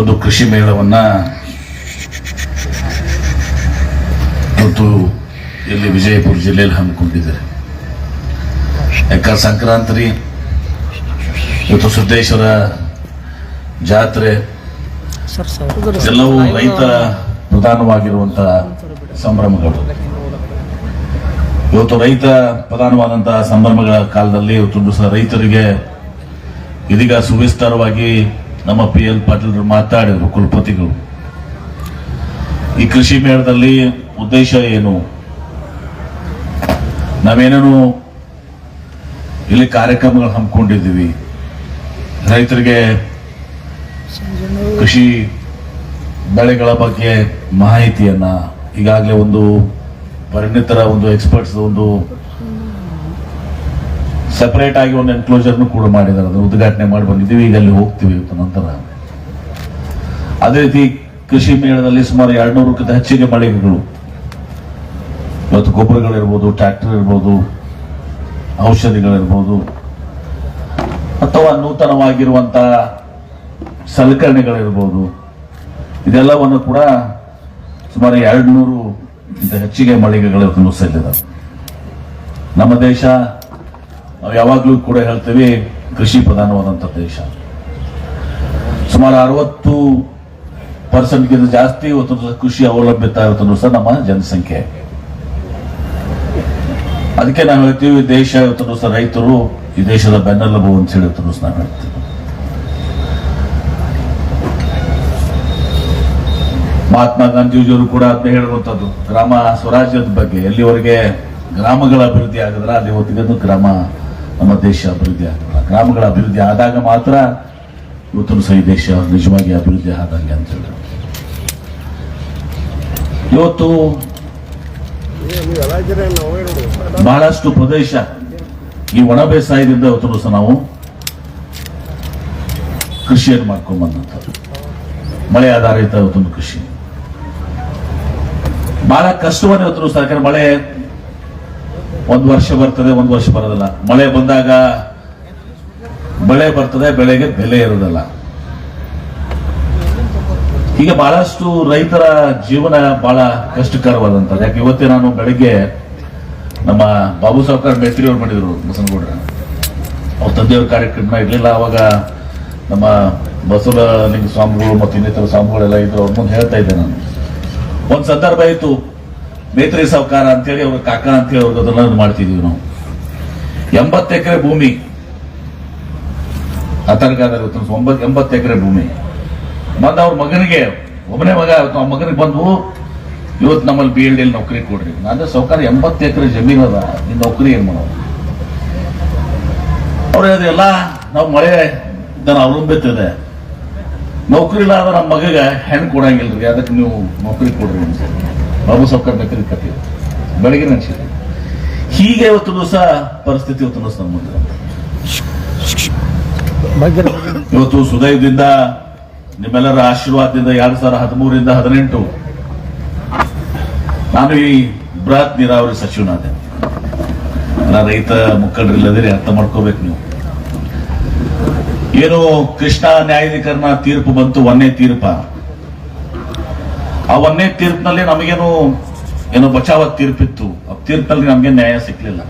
ಒಂದು ಕೃಷಿ ಮೇಳವನ್ನ ಇವತ್ತು ಇಲ್ಲಿ ವಿಜಯಪುರ ಜಿಲ್ಲೆಯಲ್ಲಿ ಹಮ್ಮಿಕೊಂಡಿದ್ದಾರೆ. ಯಾಕ ಸಂಕ್ರಾಂತಿ, ಇವತ್ತು ಸಿದ್ದೇಶ್ವರ ಜಾತ್ರೆ ಎಲ್ಲವೂ ರೈತ ಪ್ರಧಾನವಾಗಿರುವಂತಹ ಸಂಭ್ರಮಗಳು. ಇವತ್ತು ರೈತ ಪ್ರಧಾನವಾದಂತಹ ಸಂಭ್ರಮಗಳ ಕಾಲದಲ್ಲಿ ಇವತ್ತು ರೈತರಿಗೆ ಇದೀಗ ಸುವಿಸ್ತಾರವಾಗಿ ನಮ್ಮ ಪಿ ಎಲ್ ಪಾಟೀಲ್ರು ಮಾತಾಡಿದರು ಕುಲಪತಿಗಳು. ಈ ಕೃಷಿ ಮೇಳದಲ್ಲಿ ಉದ್ದೇಶ ಏನು? ನಾವೇನೇನು ಇಲ್ಲಿ ಕಾರ್ಯಕ್ರಮಗಳು ಹಮ್ಮಿಕೊಂಡಿದ್ದೀವಿ? ರೈತರಿಗೆ ಕೃಷಿ ಬೆಳೆಗಳ ಬಗ್ಗೆ ಮಾಹಿತಿಯನ್ನ, ಈಗಾಗಲೇ ಒಂದು ಪರಿಣಿತರ, ಒಂದು ಎಕ್ಸ್ಪರ್ಟ್ಸ್ ಒಂದು ಸೆಪರೇಟ್ ಆಗಿ ಒಂದು ಎನ್ಕ್ಲೋಜರ್ನು ಕೂಡ ಮಾಡಿದ್ದಾರೆ. ಅದನ್ನು ಉದ್ಘಾಟನೆ ಮಾಡಿ ಬಂದಿದ್ದೀವಿ. ಈಗ ಅಲ್ಲಿ ಹೋಗ್ತೀವಿ ಇವತ್ತು ನಂತರ. ಅದೇ ರೀತಿ ಕೃಷಿ ಮೇಳದಲ್ಲಿ ಸುಮಾರು ಎರಡ್ನೂರಕ್ಕಿಂತ ಹೆಚ್ಚಿಗೆ ಮಳಿಗೆಗಳು. ಇವತ್ತು ಗೊಬ್ಬರಗಳಿರ್ಬೋದು ಟ್ರ್ಯಾಕ್ಟರ್ ಇರ್ಬೋದು, ಔಷಧಿಗಳಿರ್ಬೋದು, ಅಥವಾ ನೂತನವಾಗಿರುವಂತಹ ಸಲಕರಣೆಗಳಿರ್ಬೋದು. ಇದೆಲ್ಲವನ್ನು ಕೂಡ ಸುಮಾರು ಎರಡು ನೂರು ಹೆಚ್ಚಿಗೆ ಮಳಿಗೆಗಳು ಸಲ್ಲಿದ್ದಾವೆ ನಮ್ಮ ದೇಶ ನಾವು ಯಾವಾಗಲೂ ಕೂಡ ಹೇಳ್ತೇವೆ, ಕೃಷಿ ಪ್ರಧಾನವಾದಂಥ ದೇಶ. ಸುಮಾರು ಅರವತ್ತು ಪರ್ಸೆಂಟ್ಗಿಂತ ಜಾಸ್ತಿ ಇವತ್ತು ಕೃಷಿ ಅವಲಂಬಿತ ಇವತ್ತು ಸಹ ನಮ್ಮ ಜನಸಂಖ್ಯೆ. ಅದಕ್ಕೆ ನಾವು ಹೇಳ್ತೀವಿ, ದೇಶ ಇವತ್ತು ಸಹ ರೈತರು, ಈ ದೇಶದ ಬೆನ್ನೆಲುಬು ಅಂತ ಹೇಳಿ ಇವತ್ತು ನಾವು ಹೇಳ್ತೀವಿ. ಮಹಾತ್ಮ ಗಾಂಧೀಜಿಯವರು ಕೂಡ ಅದನ್ನ ಹೇಳುವಂಥದ್ದು. ಗ್ರಾಮ ಸ್ವರಾಜ್ಯದ ಬಗ್ಗೆ ಎಲ್ಲಿವರೆಗೆ ಗ್ರಾಮಗಳ ಅಭಿವೃದ್ಧಿ ಆಗಿದ್ರೆ, ಅಲ್ಲಿ ಹೊತ್ತಿಗೆ ಗ್ರಾಮ ನಮ್ಮ ದೇಶ ಅಭಿವೃದ್ಧಿ ಆಗಲ್ಲ ಗ್ರಾಮಗಳ ಅಭಿವೃದ್ಧಿ ಆದಾಗ ಮಾತ್ರ ಇವತ್ತು ಸಹಿ ದೇಶ ನಿಜವಾಗಿ ಅಭಿವೃದ್ಧಿ ಆದಂಗೆ ಅಂತ ಹೇಳಿ ಇವತ್ತು ಬಹಳಷ್ಟು ಪ್ರದೇಶ ಈ ಒಣ ಬೇಸಾಯದಿಂದ ಇವತ್ತು ಸಹ ನಾವು ಕೃಷಿಯನ್ನು ಮಾಡ್ಕೊಂಡ್ ಬಂದಂಥದ್ದು ಮಳೆ ಆಧಾರಿತ ಇವತ್ತೊಂದು ಕೃಷಿ. ಬಹಳ ಕಷ್ಟವನ್ನು ಇವತ್ತು ಸಹ, ಯಾಕಂದ್ರೆ ಮಳೆ ಒಂದು ವರ್ಷ ಬರ್ತದೆ, ಒಂದು ವರ್ಷ ಬರೋದಿಲ್ಲ. ಮಳೆ ಬಂದಾಗ ಬೆಳೆ ಬರ್ತದೆ, ಬೆಳೆಗೆ ಬೆಲೆ ಇರೋದಿಲ್ಲ ಈಗ ಬಹಳಷ್ಟು ರೈತರ ಜೀವನ ಬಹಳ ಕಷ್ಟಕರವಾದಂತ ಯಾಕೆ ಇವತ್ತೇ ನಾನು ಬೆಳಿಗ್ಗೆ ನಮ್ಮ ಬಾಬು ಸಾವ್ಕಾರ್ ಮೇತ್ರಿ ಅವ್ರು ಮಾಡಿದ್ರು ಬಸನಗೌಡ್ರ ಅವ್ರ ತಂದೆಯವ್ರ ಕಾರ್ಯಕ್ರಮ ಇರಲಿಲ್ಲ, ಅವಾಗ ನಮ್ಮ ಬಸವಲಿಂಗ ಸ್ವಾಮಿಗಳು ಮತ್ತು ಇನ್ನಿತರ ಸ್ವಾಮಿಗಳೆಲ್ಲ ಇದ್ರು. ಅವ್ರ ಮುಂದೆ ಹೇಳ್ತಾ ಇದ್ದೆ ನಾನು. ಒಂದು ಸಂದರ್ಭ ಇತ್ತು ಮೇತ್ರಿ ಸಾವುಕಾರ ಅಂತೇಳಿ ಅವ್ರ ಕಾಕ ಅಂತೇಳಿ ಅವ್ರಿಗೆ ಅದನ್ನ ಮಾಡ್ತಿದೀವಿ ನಾವು. ಎಂಬತ್ತು ಎಕರೆ ಭೂಮಿ. ಇವತ್ತು ಒಂಬತ್ತು, ಎಂಬತ್ತು ಎಕರೆ ಭೂಮಿ. ಬಂದ ಅವ್ರ ಮಗನಿಗೆ ಒಬ್ಬನೇ ಮಗ, ಆ ಮಗನಿಗೆ ಬಂದು ಇವತ್ತು ನಮ್ಮಲ್ಲಿ ಬಿ ಎಲ್ ಡಿ ನೌಕರಿ ಕೊಡ್ರಿ. ಅಂದ್ರೆ ಸೌಕಾರ ಎಂಬತ್ತು ಎಕರೆ ಜಮೀನು ಅದ. ನಿನ್ನ ನೌಕರಿ ಏನು ಮಾಡೋದು? ಅವ್ರ ಅದೆಲ್ಲ ನಾವು ಮಳೆ ಇದನ್ನು ಅವಲಂಬಿತದೆ ನೌಕರಿ ಇಲ್ಲಾದ್ರೆ ನಮ್ಮ ಮಗಗೆ ಹೆಣ್ಣು ಕೊಡಂಗಿಲ್ರಿ. ಅದಕ್ಕೆ ನೀವು ನೌಕರಿ ಕೊಡ್ರಿ ಅಂತ. ಬಾಬು ಸಾವ್ಕರ್ ನೌಕರಿ ಕಥೆ. ಬೆಳಗ್ಗೆ ನೆನೆಸಿದೆ ಹೀಗೆ ಇವತ್ತು ದಿವಸ ಪರಿಸ್ಥಿತಿ ಇವತ್ತು ದಿವಸ ನಮ್ಮ ಮುಂದೆ ಇವತ್ತು ಸುದಯದಿಂದ ನಿಮ್ಮೆಲ್ಲರ ಆಶೀರ್ವಾದದಿಂದ ಎರಡ್ ಸಾವಿರದ ಹದಿಮೂರಿಂದ ಹದಿನೆಂಟು ನಾನು ಈ ಬೃಹತ್ ನೀರಾವರಿ ಸಚಿವನಾದೆ. ನಾ ರೈತ ಮುಖಂಡರಿಲ್ಲದಿರಿ ಅರ್ಥ ಮಾಡ್ಕೋಬೇಕು ನೀವು. ಏನು ಕೃಷ್ಣ ನ್ಯಾಯಾಧಿಕರಣ ತೀರ್ಪು ಬಂತು, ಒಂದೇ ತೀರ್ಪ. ಆ ಒಂದೇ ತೀರ್ಪಿನಲ್ಲಿ ನಮಗೇನು, ಏನೋ ಬಚಾವ ತೀರ್ಪಿತ್ತು. ಆ ತೀರ್ಪಿನಲ್ಲಿ ನಮಗೆ ನ್ಯಾಯ ಸಿಕ್ಕಲಿಲ್ಲ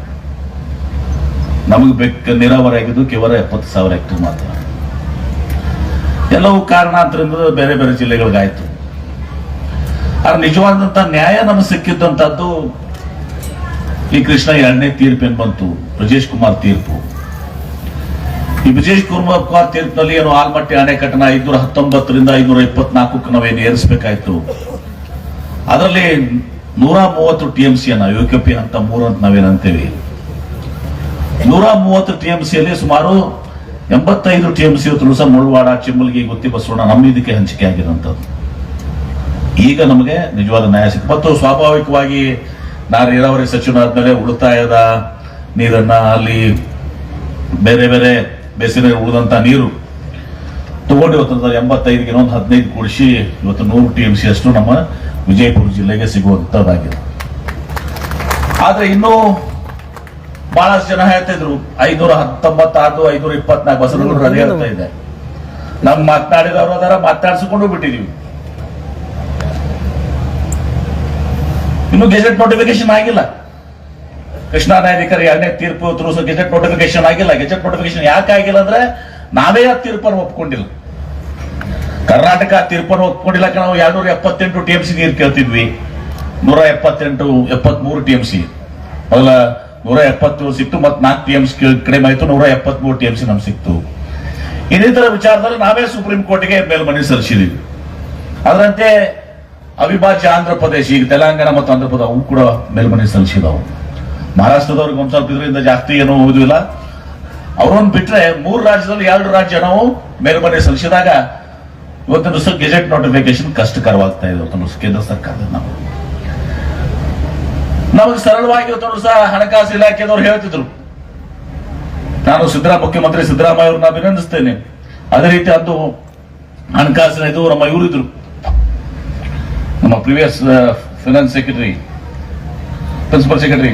ನಮಗೆ ಬೆಕ್ಕ ನೀರಾವರಿ ಆಗಿದ್ದು ಕೇವಲ ಎಪ್ಪತ್ತು ಸಾವಿರ ಹೆಕ್ಟರ್ ಮಾತ್ರ. ಎಲ್ಲವೂ ಕಾರಣಾಂತರದಿಂದ ಬೇರೆ ಬೇರೆ ಜಿಲ್ಲೆಗಳಿಗಾಯ್ತು. ಆದ್ರೆ ನಿಜವಾದಂತ ನ್ಯಾಯ ನಮಗೆ ಸಿಕ್ಕಿದ್ದಂಥದ್ದು ಈ ಕೃಷ್ಣ ಎರಡನೇ ತೀರ್ಪೇನ್ ಬಂತು, ಬ್ರಜೇಶ್ ಕುಮಾರ್ ತೀರ್ಪು. ಈ ಬ್ರಿಜೇಶ್ ಕುಮಾರ್ ತೀರ್ಪಿನಲ್ಲಿ ಏನು ಆಲ್ಮಟ್ಟಿ ಅಣೆಕಟ್ಟನ ಐನೂರ ಹತ್ತೊಂಬತ್ತರಿಂದ ಐನೂರ ಇಪ್ಪತ್ನಾಲ್ಕಕ್ಕೆ ನಾವೇನು ಏರಿಸಬೇಕಾಯ್ತು. ಅದರಲ್ಲಿ ನೂರ ಮೂವತ್ತು ಟಿ ಎಂ ಸಿ ಅನ್ನ ಯು ಕೆ ಪಿ ಅಂತ ಮೂರು ಅಂತ ನಾವೇನಂತೇವೆ ನೂರ ಮೂವತ್ತು ಟಿ ಎಂ ಸಿಯಲ್ಲಿ ಸುಮಾರು ಎಂಬತ್ತೈದು T M C ತುಳಸ Mulwad, Chimmalgi, Gutti Basavanna, ನಮ್ಮ ಇದಕ್ಕೆ ಹಂಚಿಕೆ ಆಗಿರುವಂತದ್ದು ಈಗ ನಮಗೆ ನಿಜವಾದ ನ್ಯಾಯ ಸಿಕ್ಕ ಮತ್ತು ಸ್ವಾಭಾವಿಕವಾಗಿ ನಾನು ನೀರಾವರಿ ಸಚಿವನಾದ್ಮೇಲೆ ಉಳಿತಾಯದ ನೀರನ್ನ ಅಲ್ಲಿ ಬೇರೆ ಬೇರೆ ಬೇಸಿಗೆ ಉಳಿದಂತ ನೀರು ತಗೊಂಡು ಇವತ್ತು ಇರೋ ಇನ್ನೊಂದು ಹದಿನೈದು ಕೂಡಿಸಿ ಇವತ್ತು ನೂರು ಟಿ ಎಂ ಸಿ ಅಷ್ಟು ನಮ್ಮ ವಿಜಯಪುರ ಜಿಲ್ಲೆಗೆ ಸಿಗುವಂತದ್ದಾಗಿದೆ. ಆದ್ರೆ ಇನ್ನೂ ಬಹಳಷ್ಟು ಜನ ಹೇಳ್ತಾ ಇದ್ರು ಐನೂರ ಹತ್ತೊಂಬತ್ತಾರು ಐನೂರ ಇಪ್ಪತ್ನಾಲ್ಕು ಬಸವನಗೌಡರು ರಜೆ ಹೇಳ್ತಾ ಇದೆ ನಾವು ಮಾತನಾಡಿದವರು ಅದರ ಮಾತಾಡಿಸಿಕೊಂಡು ಬಿಟ್ಟಿದೀವಿ. ಇನ್ನು ಗೆಜೆಟ್ ನೋಟಿಫಿಕೇಶನ್ ಆಗಿಲ್ಲ. ಕೃಷ್ಣಾ ನ್ಯಾಯಾಧಿಕಾರಿ ಎರಡನೇ ತೀರ್ಪು ಗೆಜೆಟ್ ನೋಟಿಫಿಕೇಶನ್ ಆಗಿಲ್ಲ. ಗೆಜೆಟ್ ನೋಟಿಫಿಕೇಶನ್ ಯಾಕೆ ಆಗಿಲ್ಲ ಅಂದ್ರೆ ನಾವೇ ಆ ತೀರ್ಪನ್ನು ಒಪ್ಕೊಂಡಿಲ್ಲ. ಕರ್ನಾಟಕ ತೀರ್ಪನ್ನು ಒಪ್ಕೊಂಡಿಲ್ಲ ನಾವು ಎರಡ್ನೂರ ಎಪ್ಪತ್ತೆಂಟು ಟಿ ಎಂ ಸಿ ನೀರು ಕೇಳ್ತಿದ್ವಿ. ನೂರ ಎಪ್ಪತ್ತೆಂಟು, ಎಪ್ಪತ್ಮೂರು ಟಿ ಎಂ ಸಿ. ಮೊದಲ ನೂರ ಎಪ್ಪತ್ತು ಸಿಕ್ತು, ಮತ್ತು ನಾಲ್ಕು ಟಿ ಎಂ ಸಿ ಕಡಿಮೆ ಆಯ್ತು, ನೂರ ಎಪ್ಪತ್ಮೂರು ಟಿ ಎಂ ಸಿ ನಮ್ಗೆ ಸಿಕ್ತು. ಇನ್ನಿತರ ವಿಚಾರದಲ್ಲಿ ನಾವೇ ಸುಪ್ರೀಂ ಕೋರ್ಟ್ಗೆ ಮೇಲ್ಮನವಿ ಸಲ್ಲಿಸಿದೀವಿ. ಅದರಂತೆ ಅವಿಭಾಜ್ಯ ಆಂಧ್ರ ಪ್ರದೇಶ, ಈಗ ತೆಲಂಗಾಣ ಮತ್ತು ಆಂಧ್ರ ಪ್ರದೇಶ, ಅವು ಕೂಡ ಮೇಲ್ಮನವಿ ಸಲ್ಲಿಸಿದವು. ಮಹಾರಾಷ್ಟ್ರದವ್ರಿಗೆ ಒಂದು ಸ್ವಲ್ಪ ಇದರಿಂದ ಜಾಸ್ತಿ ಏನೂ ಓದುವಿಲ್ಲ ಅವರನ್ನು ಬಿಟ್ಟರೆ ಮೂರು ರಾಜ್ಯದಲ್ಲಿ ಎರಡು ರಾಜ್ಯ ನಾವು ಮೇಲ್ಮನೆ ಸಲ್ಲಿಸಿದಾಗ ಇವತ್ತಿನ ದಿವಸ ಗೆಜೆಟ್ ನೋಟಿಫಿಕೇಶನ್ ಕಷ್ಟಕರವಾಗ್ತಾ ಇದೆ ಇವತ್ತು ಕೇಂದ್ರ ಸರ್ಕಾರದ ನಾವು. ನಮಗೆ ಸರಳವಾಗಿ ಇವತ್ತು ಸಹ ಹಣಕಾಸು ಇಲಾಖೆದವ್ರು ಹೇಳ್ತಿದ್ರು. ನಾನು ಸಿದ್ದರಾಮ ಮುಖ್ಯಮಂತ್ರಿ ಸಿದ್ದರಾಮಯ್ಯ ಅವ್ರನ್ನ ಅಭಿನಂದಿಸ್ತೇನೆ. ಅದೇ ರೀತಿ ಅದು ಹಣಕಾಸಿನ ಇದು ನಮ್ಮ ಇವರಿದ್ರು. ನಮ್ಮ previous finance secretary, principal secretary.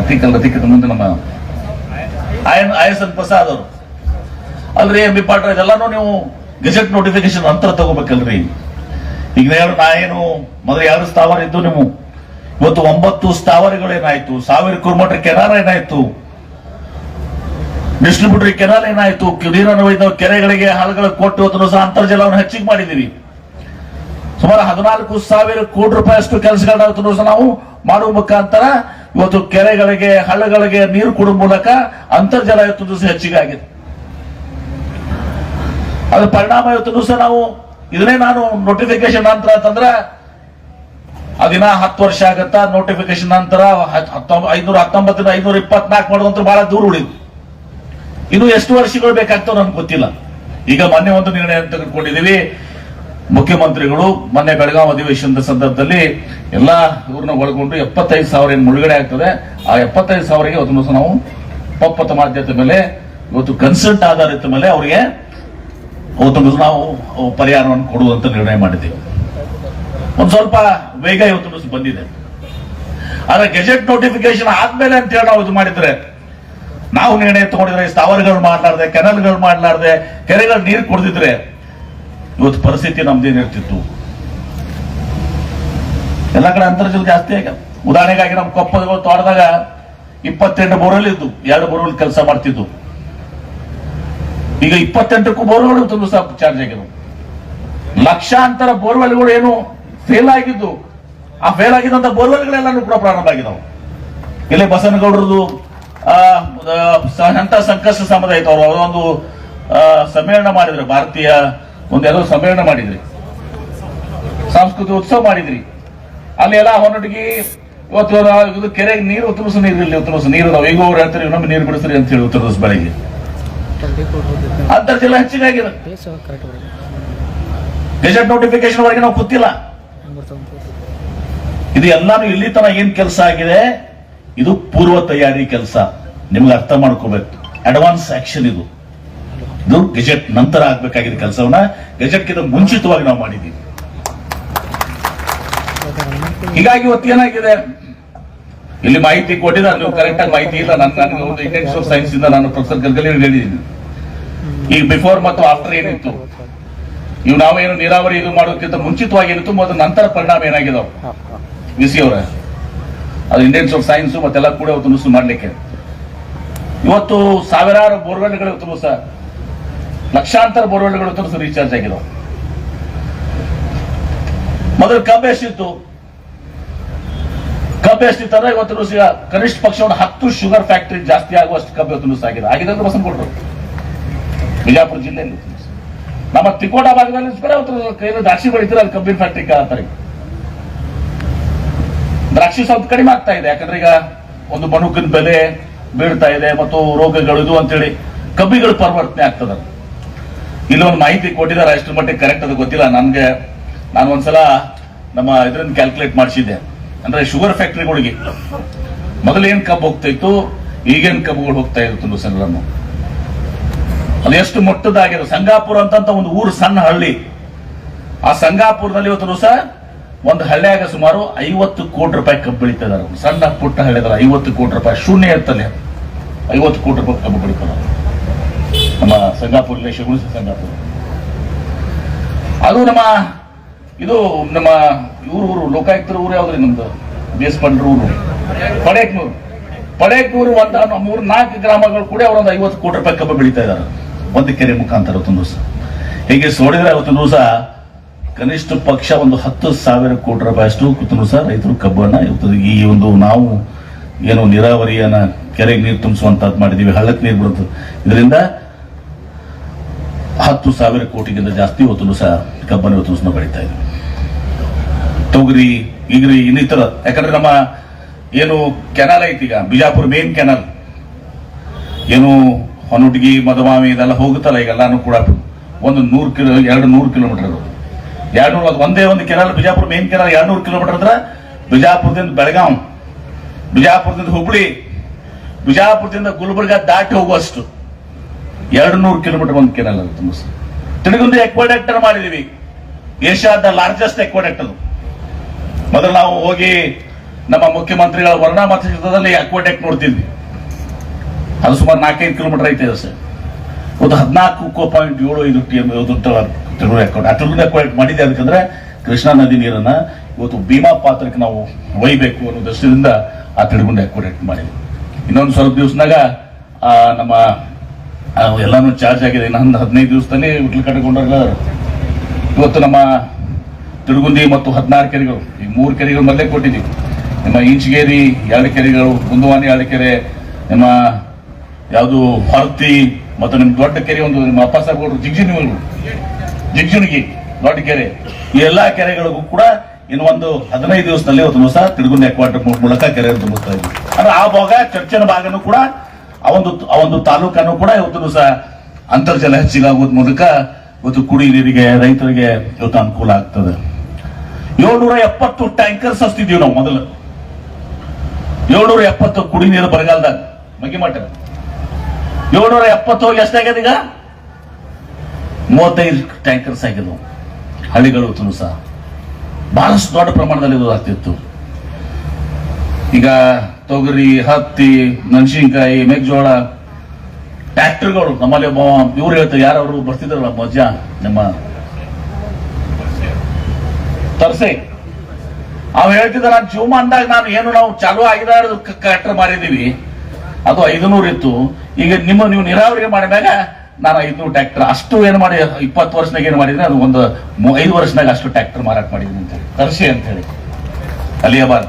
ಅತಿಕಲ್ ಅತಿಕಲ್ ಮುಂದೆ ನಮ್ಮ ಆಯನ್ ಎಸ್ ಎನ್ ಪ್ರಸಾದ್ ಅವರು. ಅಲ್ರಿ ಎಂ ಬಿ ಪಾಟ್ರ ಇದೆಲ್ಲಾನು ನೀವು ಗೆಜೆಟ್ ನೋಟಿಫಿಕೇಶನ್ ಅಂತರ ತಗೋಬೇಕಲ್ರಿ. ಈಗ ನಾ ಏನು, ಮೊದಲು ಎರಡು ಸ್ಥಾವರ ಇದ್ದು ನೀವು ಇವತ್ತು ಒಂಬತ್ತು ಸ್ಥಾವರಗಳೇನಾಯ್ತು? ಸಾವಿರ ಕಿಲೋಮೀಟರ್ ಕೆನಾರ ಏನಾಯ್ತು? ಡಿಸ್ಟ್ರಿಬ್ಯೂಟರಿ ಕೆನಾಲ್ ಏನಾಯ್ತು? ನೀರನ್ನು ಕೆರೆಗಳಿಗೆ ಹಾಳುಗಳ ಕೊಟ್ಟು ಇವತ್ತು ಸಹ ಅಂತರ್ಜಲವನ್ನು ಹೆಚ್ಚಿಗೆ ಮಾಡಿದೀವಿ ಸುಮಾರು ಹದಿನಾಲ್ಕು ಸಾವಿರ ಕೋಟಿ ರೂಪಾಯಿಯಷ್ಟು ಕೆಲಸಗಳನ್ನು ಸಹ ನಾವು ಮಾಡುವ ಮುಖಾಂತರ ಇವತ್ತು ಕೆರೆಗಳಿಗೆ, ಹಳ್ಳಗಳಿಗೆ ನೀರು ಕೊಡುವ ಮೂಲಕ ಅಂತರ್ಜಲ ಇವತ್ತು ಹೆಚ್ಚಿಗೆ ಆಗಿದೆ. ಅದ್ರ ಪರಿಣಾಮ ಇವತ್ತು ದಿವಸ ನಾವು ಇದನ್ನೇ ನಾನು ನೋಟಿಫಿಕೇಶನ್ ನಂತರ ಅಂತಂದ್ರೆ ದಿನ ಹತ್ತು ವರ್ಷ ಆಗತ್ತಾ ನೋಟಿಫಿಕೇಶನ್ ನಂತರ ಐನೂರ ಹತ್ತೊಂಬತ್ತಿನ ಐನೂರ ಇಪ್ಪತ್ನಾಲ್ಕು ಮಾಡುವಂತ ಬಹಳ ದೂರ ಉಳಿದು ಇನ್ನು ಎಷ್ಟು ವರ್ಷಗಳು ಬೇಕಾಗ್ತವೆ ನನ್ಗೆ ಗೊತ್ತಿಲ್ಲ. ಈಗ ಮೊನ್ನೆ ಒಂದು ನಿರ್ಣಯ ತೆಗೆದುಕೊಂಡಿದ್ದೀವಿ. ಮುಖ್ಯಮಂತ್ರಿಗಳು ಮೊನ್ನೆ ಬೆಳಗಾವಿ ಅಧಿವೇಶನದ ಸಂದರ್ಭದಲ್ಲಿ ಎಲ್ಲಾ ಇವ್ರನ್ನ ಒಳಗೊಂಡು ಎಪ್ಪತ್ತೈದು ಸಾವಿರ ಏನು ಮುಳುಗಡೆ ಆಗ್ತದೆ. ಆ ಎಪ್ಪತ್ತೈದು ಸಾವಿರಗೆ ದಿವಸ ನಾವು ಪಪ್ಪತ ಮಾಧ್ಯಮದ ಮೇಲೆ ಇವತ್ತು ಕನ್ಸಲ್ಟ್ ಆಧಾರಿತ ಮೇಲೆ ಅವರಿಗೆ ಅವತ್ತು ನಾವು ಪರಿಹಾರವನ್ನು ಕೊಡುವಂತ ನಿರ್ಣಯ ಮಾಡಿದ್ದೇವೆ. ಒಂದು ಸ್ವಲ್ಪ ವೇಗ ಇವತ್ತು ಬಂದಿದೆ. ಆದ್ರೆ ಗೆಜೆಟ್ ನೋಟಿಫಿಕೇಶನ್ ಆದ್ಮೇಲೆ ಅಂತ ಹೇಳಿ ನಾವು ಇದು ಮಾಡಿದ್ರೆ, ನಾವು ನಿರ್ಣಯ ತಗೊಂಡಿದ್ರೆ ಸ್ಥಾವರಗಳು ಮಾಡಲಾರ್ದೆ, ಕೆನಲ್ಗಳು ಮಾಡ್ಲಾರ್ದೆ, ಕೆರೆಗಳು ನೀರು ಕುಡಿದಿದ್ರೆ ಇವತ್ತು ಪರಿಸ್ಥಿತಿ ನಮ್ದೇನಿರ್ತಿತ್ತು ಎಲ್ಲ ಕಡೆ ಅಂತರ್ಜಲ ಜಾಸ್ತಿ ಆಗ ಉದಾಹರಣೆಗಾಗಿ ನಮ್ಮ ಕೊಪ್ಪದ ತೋಟದಾಗ ಇಪ್ಪತ್ತೆಂಟು ಬೋರ್ವೆಲ್ ಇದ್ದು ಎರಡು ಬೋರ್ವೆಲ್ ಕೆಲಸ ಮಾಡ್ತಿದ್ದು. ಈಗ ಇಪ್ಪತ್ತೆಂಟಕ್ಕೂ ಬೋರ್ವೆಲ್ ಸಹ ಚಾರ್ಜ್ ಆಗಿದ್ದು ಲಕ್ಷಾಂತರ ಬೋರ್ವೆಲ್ಗಳು ಏನು ಫೇಲ್ ಆಗಿದ್ದು, ಆ ಫೇಲ್ ಆಗಿದ್ದಂತ ಬೋರ್ವೆಲ್ಗಳೆಲ್ಲನೂ ಕೂಡ ಪ್ರಾರಂಭ ಆಗಿದಾವೆ. ಇಲ್ಲಿ ಬಸನಗೌಡರದು ಅಂತ ಸಂಕಷ್ಟ ಸಮುದಾಯ ಇತ್ತು ಅವರು ಒಂದು ಸಮ್ಮೇಳನ ಮಾಡಿದ್ರು. ಭಾರತೀಯ ಒಂದೆಲ್ಲೋ ಸಮ್ಮೇಳನ ಮಾಡಿದ್ರಿ. ಸಾಂಸ್ಕೃತಿಕ ಉತ್ಸವ ಮಾಡಿದ್ರಿ. ಅಲ್ಲಿ ಎಲ್ಲ ಹೊನ್ನೊಟ್ಟಿಗೆ ಇವತ್ತು ಕೆರೆಗೆ ನೀರು ಉತ್ತರಿಸ ನೀರು ಇಲ್ಲಿ ಉತ್ತರಿಸ ನೀರು ಈಗ ಅವ್ರು ಹೇಳ್ತಾರೆ, ಇನ್ನೊಮ್ಮೆ ನೀರು ಬಿಡಿಸ್ರಿ ಅಂತ ಹೇಳಿ ಉತ್ತರ ದಿವಸ ಅಂತರ್ಜಲ ಹೆಚ್ಚಿಗಾಗಿದೆ ಗೆಜೆಟ್ ನೋಟಿಫಿಕೇಶನ್ ವರೆಗೆ ನಾವು ಕೂತಿಲ್ಲ. ಇದು ಎಲ್ಲಾನು ಇಲ್ಲಿ ತನ ಏನ್ ಕೆಲಸ ಆಗಿದೆ? ಇದು ಪೂರ್ವ ತಯಾರಿ ಕೆಲಸ. ನಿಮ್ಗೆ ಅರ್ಥ ಮಾಡ್ಕೋಬೇಕು. ಅಡ್ವಾನ್ಸ್ ಆಕ್ಷನ್ ಇದು. ಇದು ಗೆಜೆಟ್ ನಂತರ ಆಗ್ಬೇಕಾಗಿದ್ದ ಕೆಲಸವನ್ನ ಗೆಜೆಟ್ಗಿಂತ ಮುಂಚಿತವಾಗಿ ನಾವು ಮಾಡಿದ್ದೀವಿ. ಹೀಗಾಗಿ ಇವತ್ತು ಏನಾಗಿದೆ? ಇಲ್ಲಿ ಮಾಹಿತಿ ಕೊಟ್ಟಿದ್ದ ನೀವು ಕರೆಕ್ಟ್ ಆಗಿ ಮಾಹಿತಿ ಇಲ್ಲ. ನಾನು ನನಗೆ ಒಂದು ಇಂಡಿಯನ್ ಆಫ್ ಸೈನ್ಸ್ ಇಂದ ನಾನು ಪ್ರೊಫೆಸರ್ ಗಲ್ಗಲಿ ಹೇಳಿದ್ದೀನಿ. ಈಗ ಬಿಫೋರ್ ಮತ್ತು ಆಫ್ಟರ್ ಏನಿತ್ತು? ಇವು ನಾವೇನು ನೀರಾವರಿ ಇದು ಮಾಡೋಕ್ಕಿಂತ ಮುಂಚಿತವಾಗಿ ಏನಿತ್ತು? ಮತ್ತು ನಂತರ ಪರಿಣಾಮ ಏನಾಗಿದಾವ? ಬಿಸಿ ಅವರ. ಅದು ಇಂಡಿಯನ್ಸ್ ಆಫ್ ಸೈನ್ಸ್ ಮತ್ತೆಲ್ಲ ಕೂಡ ನುಸು ಮಾಡ್ಲಿಕ್ಕೆ. ಇವತ್ತು ಸಾವಿರಾರು ಬೋರ್ವೆಲ್ಗಳು ತುಂಬ ಸರ್. ಲಕ್ಷಾಂತರ ಬೋರ್ವೆಲ್ಗಳು ತುಂಬ ರೀಚಾರ್ಜ್ ಆಗಿದಾವೆ. ಮೊದಲು ಕಬ್ಬು ಎಷ್ಟಿತ್ತು? ಕಬ್ಬು ಎಷ್ಟಿತ್ತು ಅಂದ್ರೆ ಇವತ್ತು ನುಸಿ ಕನಿಷ್ಠ ಪಕ್ಷ ಒಂದು ಹತ್ತು ಶುಗರ್ ಫ್ಯಾಕ್ಟ್ರಿ ಜಾಸ್ತಿ ಆಗುವಷ್ಟು ಕಬ್ಬು ಇವತ್ತು ಆಗಿದೆ. ಅಂದ್ರೆ ಬಸನ್ ಕೊಟ್ಟರು. ಬಿಜಾಪುರ ಜಿಲ್ಲೆಯಲ್ಲಿ. ನಮ್ಮ ತಿಕೋಟ ಭಾಗದಲ್ಲಿ ಕೈಯಲ್ಲಿ ದ್ರಾಕ್ಷಿ ಬೆಳಿತಾರೆ ಅಲ್ಲಿ ಕಬ್ಬಿನ ಫ್ಯಾಕ್ಟರಿ ಅಂತಾರೆ ದ್ರಾಕ್ಷಿ ಸ್ವಲ್ಪ ಕಡಿಮೆ ಆಗ್ತಾ ಇದೆ. ಯಾಕಂದ್ರೆ ಈಗ ಒಂದು ಮನುಕಿನ ಬೆಲೆ ಬೀಳ್ತಾ ಇದೆ ಮತ್ತು ರೋಗಗಳು ಇದು ಅಂತೇಳಿ ಕಬ್ಬಿಗಳು ಪರಿವರ್ತನೆ ಆಗ್ತದ. ಇಲ್ಲಿ ಒಂದು ಮಾಹಿತಿ ಕೊಟ್ಟಿದ್ದಾರೆ ಎಷ್ಟು ಮಟ್ಟಿಗೆ ಕರೆಕ್ಟ್ ಅದು ಗೊತ್ತಿಲ್ಲ. ನನಗೆ ನಾನು ಒಂದ್ಸಲ ನಮ್ಮ ಇದರಿಂದ ಕ್ಯಾಲ್ಕುಲೇಟ್ ಮಾಡಿಸಿದ್ದೆ. ಅಂದ್ರೆ ಶುಗರ್ ಫ್ಯಾಕ್ಟ್ರಿಗಳಿಗೆ. ಮೊದಲು ಏನ್ ಕಬ್ಬು ಹೋಗ್ತಾ ಇತ್ತು ಈಗೇನ್ ಕಬ್ಬುಗಳು ಹೋಗ್ತಾ ಇತ್ತು ಸಂಗ್ರಹ ಅದು ಎಷ್ಟು ಮೊಟ್ಟದಾಗಿದೆ. ಸಂಗಾಪುರ ಅಂತ ಒಂದು ಊರು, ಸಣ್ಣ ಹಳ್ಳಿ. ಆ ಸಂಗಾಪುರದಲ್ಲಿ ಇವತ್ತು ದಿವಸ ಒಂದು ಹಳ್ಳಿಯಾಗ ಸುಮಾರು ಐವತ್ತು ಕೋಟಿ ರೂಪಾಯಿ ಕಬ್ಬು ಬೆಳೀತಿದ್ದಾರೆ ಸಣ್ಣ ಪುಟ್ಟ ಹಳ್ಳಿದಾರ ಐವತ್ತು ಕೋಟಿ ರೂಪಾಯಿ, ಶೂನ್ಯ ಇರ್ತದೆ ಐವತ್ತು ಕೋಟಿ ರೂಪಾಯಿ ಕಬ್ಬು ಬೆಳೀತಾರೆ ನಮ್ಮ ಸಂಗಾಪುರ ಸಂಗಾಪುರ. ಅದು ನಮ್ಮ ಇದು ನಮ್ಮ ಇವ್ರ ಊರು, ಲೋಕಾಯುಕ್ತರ ಊರು ಯಾವ್ದ್ರಿ ನಮ್ದು? ಬೇಸ್ಪಂಡ್ರ ಊರು. ಪಡೆಕ್ನೂರು. ಪಡೆಕ್ನೂರು ಒಂದ ಮೂರು ನಾಲ್ಕು ಗ್ರಾಮಗಳು ಕೂಡ ಅವರೊಂದು ಐವತ್ತು ಕೋಟಿ ರೂಪಾಯಿ ಕಬ್ಬು ಬೆಳೀತಾ ಇದ್ದಾರೆ ಒಂದು ಕೆರೆ ಮುಖಾಂತರ ಇವತ್ತೊಂದು ದಿವಸ. ಹೀಗೆ ಸೋಡಿದ್ರೆ ಇವತ್ತೊಂದು ದಿವಸ ಕನಿಷ್ಠ ಪಕ್ಷ ಒಂದು ಹತ್ತು ಸಾವಿರ ಕೋಟಿ ರೂಪಾಯಿ ಅಷ್ಟು ಸಹ ರೈತರು ಕಬ್ಬನ್ನ ಇರ್ತದೆ ಈ ಒಂದು ನಾವು ಏನು ನೀರಾವರಿಯನ್ನ ಕೆರೆಗೆ ನೀರು ತುಂಬಿಸುವಂತದ್ದು ಮಾಡಿದೀವಿ ಹಳ್ಳಕ್ಕೆ ನೀರು ಬರುತ್ತೆ ಇದರಿಂದ ಹತ್ತು ಸಾವಿರ ಕೋಟಿಗಿಂತ ಜಾಸ್ತಿ ಇವತ್ತು ಸಹ ಕಬ್ಬನ್ನು ಇವತ್ತು ದಿವಸ ಬೆಳೀತಾ ಇದ್ದೀವಿ. ತೊಗರಿ ಇಗ್ರಿ ಇನ್ನಿತರ. ಯಾಕಂದ್ರೆ ನಮ್ಮ ಏನು ಕೆನಲ್ ಐತಿ ಈಗ, ಬಿಜಾಪುರ ಮೇನ್ ಕೆನಲ್ ಏನು ಹೊನುಟ್ಗಿ ಮದಮಾವಿ ಇದೆಲ್ಲ ಹೋಗುತ್ತಲ್ಲ ಈಗ ಎಲ್ಲಾನು ಕೂಡ. ಒಂದು ನೂರು ಕಿಲೋ, ಎರಡು ನೂರು ಕಿಲೋಮೀಟರ್ ಎರಡು ನೂರು ಅದು ಒಂದೇ ಒಂದು ಕೆನಲ್ ಬಿಜಾಪುರ ಮೇನ್ ಕೆನಲ್ ಎರಡು ನೂರು ಕಿಲೋಮೀಟರ್ ಅಂದ್ರೆ ಬಿಜಾಪುರದಿಂದ ಬೆಳಗಾಂ. ಬಿಜಾಪುರದಿಂದ ಹುಬ್ಳಿ. ಬಿಜಾಪುರದಿಂದ ಗುಲ್ಬರ್ಗ ದಾಟಿ ಹೋಗುವಷ್ಟು. ಎರಡು ನೂರು ಕಿಲೋಮೀಟರ್ ಒಂದು ಕೆನಲ್ ಅದು ತುಂಬ ತಿರುಗುಂದಿ ಎಕ್ವಾಡಕ್ಟರ್ ಮಾಡಿದೀವಿ. ಏಷ್ಯಾದ ಲಾರ್ಜೆಸ್ಟ್ ಎಕ್ವಾಡಕ್ಟ್ ಅದು. ಮೊದಲು ನಾವು ಹೋಗಿ ನಮ್ಮ ಮುಖ್ಯಮಂತ್ರಿಗಳ ವರ್ಣ ಮತಕ್ಷೇತ್ರದಲ್ಲಿ ಅಕ್ವಾಟೆಕ್ ನೋಡ್ತಿದ್ವಿ. ಅದು ಸುಮಾರು ನಾಲ್ಕೈದು ಕಿಲೋಮೀಟರ್ ಐತೆ ಸರ್. ಒಂದು ಹದಿನಾಲ್ಕು ಪಾಯಿಂಟ್ ಏಳು ಐದು ಟಿ ಎಂ ತಿರುಗುಳಿ ಅಕ್ವಾಟ್ ಆ ತಿರುಗುಳಿ ಅಕ್ವಾಟ್ ಮಾಡಿದೆ ಅದಕ್ಕಂದ್ರೆ ಕೃಷ್ಣಾ ನದಿ ನೀರನ್ನ ಇವತ್ತು ಭೀಮಾ ಪಾತ್ರಕ್ಕೆ ನಾವು ಒಯ್ಬೇಕು ಅನ್ನೋ ದೃಷ್ಟಿಯಿಂದ ಆ ತಿರುಗುಂಡೆ ಅಕ್ವಾಟೆಕ್ ಮಾಡಿದ್ವಿ. ಇನ್ನೊಂದು ಸ್ವಲ್ಪ ದಿವಸನಾಗ ನಮ್ಮ ಎಲ್ಲಾನು ಚಾರ್ಜ್ ಆಗಿದೆ. ಇನ್ನೊಂದು ಹದಿನೈದು ದಿವಸದಲ್ಲಿ ಉಟ್ಲು ಕಟ್ಟಿಕೊಂಡಾಗ ಇವತ್ತು ನಮ್ಮ ತಿರುಗುಂದಿ ಮತ್ತು ಹದಿನಾರು ಕೆರೆಗಳು, ಈ ಮೂರು ಕೆರೆಗಳು ಮೊದಲೇ ಕೊಟ್ಟಿದ್ದೀವಿ ನಿಮ್ಮ ಇಂಚಗೇರಿ ಎರಡು ಕೆರೆಗಳು ಕುಂದುವಾನಿ ಎರಡು ಕೆರೆ ನಿಮ್ಮ ಯಾವುದು ಹೊರತಿ ಮತ್ತು ನಿಮ್ಮ ದೊಡ್ಡ ಕೆರೆ ಒಂದು, ನಿಮ್ಮ ಅಪ್ಪ ಸಾಹೇಬ್ರು ಜಿಗ್ಜಿನಿಗಳು ಜಿಗ್ಜುಣಿಗಿ ದೊಡ್ಡ ಕೆರೆ. ಈ ಎಲ್ಲಾ ಕೆರೆಗಳಿಗೂ ಕೂಡ ಇನ್ನು ಒಂದು ಹದಿನೈದು ದಿವಸದಲ್ಲಿ ಒಂದು ದಿವಸ ತಿರುಗುಂದಿ ಅಕ್ವಾಟರ್ ಮೂಲಕ ಕೆರೆ ತುಂಬಿಸ್ತಾ ಇದ್ವಿ. ಅಂದ್ರೆ ಆ ಭಾಗ, ಚರ್ಚಿನ ಭಾಗನೂ ಕೂಡ, ಆ ಒಂದು ಆ ಒಂದು ತಾಲೂಕನ್ನು ಕೂಡ ಇವತ್ತು ದಿವಸ ಅಂತರ್ಜಲ ಹೆಚ್ಚಿಗಾಗೋದ್ ಮೂಲಕ ಇವತ್ತು ಕುಡಿ ನೀರಿಗೆ, ರೈತರಿಗೆ ಇವತ್ತು ಅನುಕೂಲ ಆಗ್ತದೆ. ಏಳ್ನೂರ ಎಪ್ಪತ್ತು ಟ್ಯಾಂಕರ್ಸ್ ಸಸ್ತಿದೀವಿ ನಾವು ಮೊದಲು. ಏಳ್ನೂರ ಎಪ್ಪತ್ತು ಕುಡಿ ನೀರು ಬರಗಾಲದಾಗ. ಮಗಿಮಠ ಏಳ್ನೂರ ಎಪ್ಪತ್ತು ಹೋಗಿ ಎಷ್ಟಾಗ್ಯದ ಈಗ? ಮೂವತ್ತೈದು ಟ್ಯಾಂಕರ್ಸ್ ಆಗಿದ್ವು ಹಳ್ಳಿಗಳು ತುಂಬ ಸಹ. ಬಹಳಷ್ಟು ದೊಡ್ಡ ಪ್ರಮಾಣದಲ್ಲಿ ಇದು ಆಗ್ತಿತ್ತು. ಈಗ ತೊಗರಿ, ಹತ್ತಿ, ಮೆಣಸಿನ್ಕಾಯಿ, ಮೆಕ್ಜೋಳ, ಟ್ಯಾಕ್ಟರ್ಗಳು ನಮ್ಮಲ್ಲಿ ಒಬ್ಬ ಇವ್ರು ಹೇಳ್ತಾರೆ, ಯಾರವರು ಬರ್ತಿದ್ರಲ್ಲ ಮಜಾ ನಮ್ಮ ತರ್ಸೆ. ಅವ್ ಹೇಳ್ತಿದ್ದ ನಾನು ಜೀವಮಾನದಾಗ ನಾನು ಏನು ನಾವು ಚಾಲು ಆಗಿದಾರ ಕಟ್ಟರ್ ಮಾರಿದೀವಿ ಅದು ಐದುನೂರು ಇತ್ತು. ಈಗ ನಿಮ್ಮ ನೀವು ನೀರಾವರಿ ಮಾಡಿದಾಗ ನಾನು ಐದುನೂರು ಟ್ಯಾಕ್ಟರ್. ಅಷ್ಟು ಏನು ಮಾಡಿ, ಇಪ್ಪತ್ತು ವರ್ಷನಾಗ ಏನು ಮಾಡಿದ್ರೆ? ಅದು ಒಂದು ಐದು ವರ್ಷನಾಗ ಅಷ್ಟು ಟ್ಯಾಕ್ಟರ್ ಮಾರಾಟ ಮಾಡಿದ್ದೀನಿ ಅಂತ ತರ್ಸಿ ಅಂತ ಹೇಳಿ. ಅಲಿಯಾಬಾದ್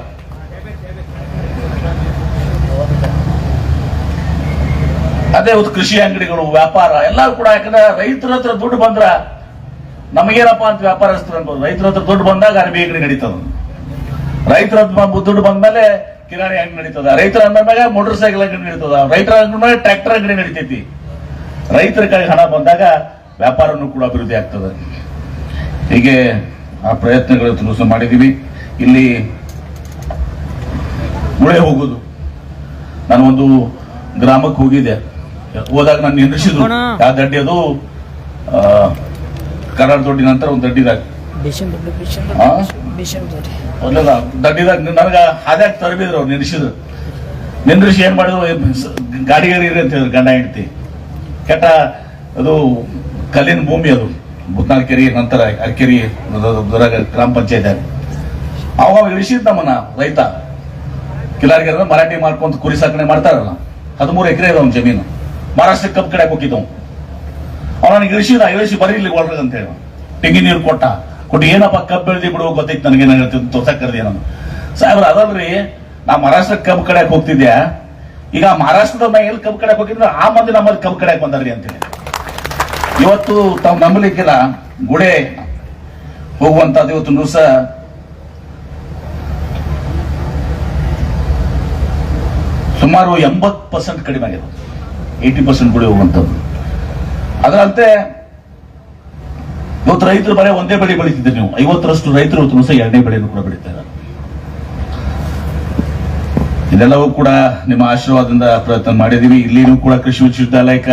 ಅದೇ ಒಂದು ಕೃಷಿ ಅಂಗಡಿಗಳು, ವ್ಯಾಪಾರ ಎಲ್ಲರೂ ಕೂಡ ಯಾಕಂದ್ರೆ ರೈತರ ಹತ್ರ ದುಡ್ಡು ಬಂದ್ರ ನಮಗೇನಪ್ಪ ಅಂತ ವ್ಯಾಪಾರಸ್ಥರು ಅನ್ಬೋದು ರೈತರ ಹತ್ರ ದುಡ್ಡು ಬಂದಾಗ ಅರಬಿ ಅಂಗಡಿ ನಡೀತದ. ರೈತರ ದುಡ್ಡು ಬಂದ್ಮೇಲೆ ಕಿರಾಣಿ ಅಂಗಡಿ ನಡೀತದ. ರೈತರ ಅಂದಾಗ ಮೋಟರ್ ಸೈಕಲ್ ಅಂಗಡಿ ನಡೀತದ. ರೈತರ ಅಂಗಡಿ ಮೇಲೆ ಟ್ರ್ಯಾಕ್ಟರ್ ಅಂಗಡಿ ನಡೀತೈತಿ. ರೈತರ ಕೈ ಹಣ ಬಂದಾಗ ವ್ಯಾಪಾರನೂ ಕೂಡ ಅಭಿವೃದ್ಧಿ ಆಗ್ತದೆ. ಹೀಗೆ ಆ ಪ್ರಯತ್ನಗಳು ತುಲಸ ಮಾಡಿದೀವಿ ಇಲ್ಲಿ ಗುಳೆ ಹೋಗುದು. ನಾನು ಒಂದು ಗ್ರಾಮಕ್ಕೆ ಹೋಗಿದ್ದೆ. ಹೋದಾಗ ನಾನು ನಿಂದ್ರಿಸಿದ್ರು. ಯಾವ ದಡ್ಡಿ ಅದು? ಆ, ಕರಾಳ ದೊಡ್ಡಿ ನಂತರ ಒಂದು ದಡ್ಡಿದಾಗ. ದಡ್ಡಿದಾಗ ನನಗ ಹಾದ್ಯಾಗ ತರಬಿದ್ರು ಅವ್ರು ನಿಂದ್ರಿಸಿದ್ರು. ನಿಂದ್ರಿಸಿ ಏನ್ ಮಾಡಿದ್ರು? ಗಾಡಿ ಗಾಡಿ ಇರಿ ಅಂತ ಹೇಳಿದ್ರು ಗಂಡ ಹೆಂಡತಿ. ಕೆಟ್ಟ ಅದು ಕಲ್ಲಿನ ಭೂಮಿ ಅದು. ಬುತ್ನಾಳ್ ಕೆರೆ ನಂತರ ಅರ್ಕೆರಿ ದುರಾಗ ಗ್ರಾಮ ಪಂಚಾಯತ್ ಅವಾಗ ಇಳಿಸಿದ್ ನಮ್ಮನ್ನ ರೈತ. ಕಿಲಾರಿಗೆ ಮರಾಠಿ ಮಾಡ್ಕೊಂತ ಕುರಿ ಸಾಕಣೆ ಮಾಡ್ತಾರಲ್ಲ ಹದಿಮೂರು ಎಕರೆ ಇದೆ ಅವ್ನ ಜಮೀನು. ಮಹಾರಾಷ್ಟ್ರ ಕಬ್ಬು ಕಡೆ ಹೋಗಿದ್ದವು ಅವನಿಗೆ ಇಳಿಸಿದ ಇಳಿಸಿ ಬರೀ ಇಲ್ಲಿ ಒಳ್ರ ಅಂತ ಹೇಳಿ. ನೀರು ಕೊಟ್ಟ. ಕೊಟ್ಟು, ಏನಪ್ಪ ಕಬ್ಬು ಬೆಳೆದಿ ಬಿಡುವ ಗೊತ್ತಿತ್ತು ನನಗೆ ಏನ್ ತೋರ್ಸಕ್ಕರ್ದಿ ತೋರ್ಸಕ್ ಕರ್ದಿ ನಾನು. ಸಾಹೇಬ್ರ, ಅದಲ್ರಿ, ನಾ ಮಹಾರಾಷ್ಟ್ರ ಕಬ್ಬು ಕಡೆ ಹೋಗ್ತಿದ್ದೆ. ಈಗ ಮಹಾರಾಷ್ಟ್ರದ ಎಲ್ಲಿ ಕಬ್ಬು ಕಡೆ ಹೋಗಿದ್ರೆ? ಆ ಮಂದಿ ನಮ್ಮಲ್ಲಿ ಕಬ್ಬು ಕಡೆ ಬಂದಾರ್ರಿ ಅಂತೇಳಿ. ಇವತ್ತು ತಾವು ನಂಬಲಿಕ್ಕಿಲ್ಲ, ಗುಡೆ ಹೋಗುವಂತದ್ದು ಇವತ್ತು ನೂಸ ಸುಮಾರು ಎಂಬತ್ತು ಪರ್ಸೆಂಟ್ ಕಡಿಮೆ ಆಗಿದೆ. ಏಯ್ಟಿ ಪರ್ಸೆಂಟ್ ಗುಡಿ ಹೋಗುವಂಥದ್ದು. ಅದರಂತೆ ಇವತ್ತು ರೈತರು ಬರೀ ಒಂದೇ ಬೆಳೆ ಬೆಳೀತಿದ್ದೆ ನೀವು. ಐವತ್ತರಷ್ಟು ರೈತರು ಸಹ ಎರಡನೇ ಬೆಳೆಯನ್ನು ಕೂಡ ಬೆಳೀತಾ ಇದ್ದಾರೆ. ಇದೆಲ್ಲವೂ ಕೂಡ ನಿಮ್ಮ ಆಶೀರ್ವಾದದಿಂದ ಪ್ರಯತ್ನ ಮಾಡಿದೀವಿ ಇಲ್ಲಿನೂ ಕೂಡ ಕೃಷಿ ವಿಶ್ವವಿದ್ಯಾಲಯಕ್ಕ